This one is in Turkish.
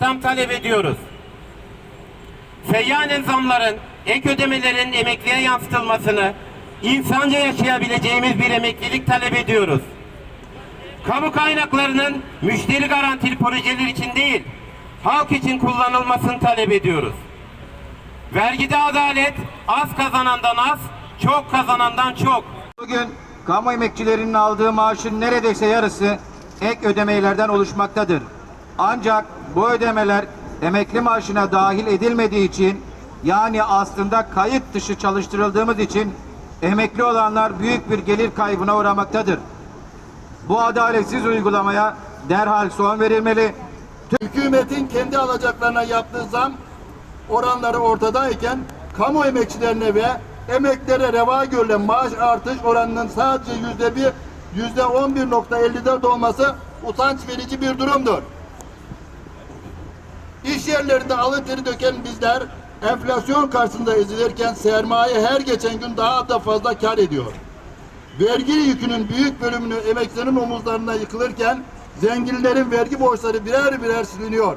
talep ediyoruz. Seyyanen zamların, ek ödemelerin emekliye yansıtılmasını, insanca yaşayabileceğimiz bir emeklilik talep ediyoruz. Kamu kaynaklarının müşteri garantili projeler için değil, halk için kullanılmasını talep ediyoruz. Vergide adalet, az kazanandan az, çok kazanandan çok. Bugün kamu emekçilerinin aldığı maaşın neredeyse yarısı ek ödemelerden oluşmaktadır. Ancak bu ödemeler emekli maaşına dahil edilmediği için yani aslında kayıt dışı çalıştırıldığımız için emekli olanlar büyük bir gelir kaybına uğramaktadır. Bu adaletsiz uygulamaya derhal son verilmeli. Hükümetin kendi alacaklarına yaptığı zam oranları ortadayken kamu emekçilerine ve emeklere reva görülen maaş artış oranının sadece yüzde bir, yüzde on bir nokta ellide olması utanç verici bir durumdur. İş yerlerinde alın teri döken bizler enflasyon karşısında ezilirken sermaye her geçen gün daha da fazla kar ediyor. Vergi yükünün büyük bölümünü emekçilerin omuzlarına yıkılırken zenginlerin vergi borçları birer birer siliniyor.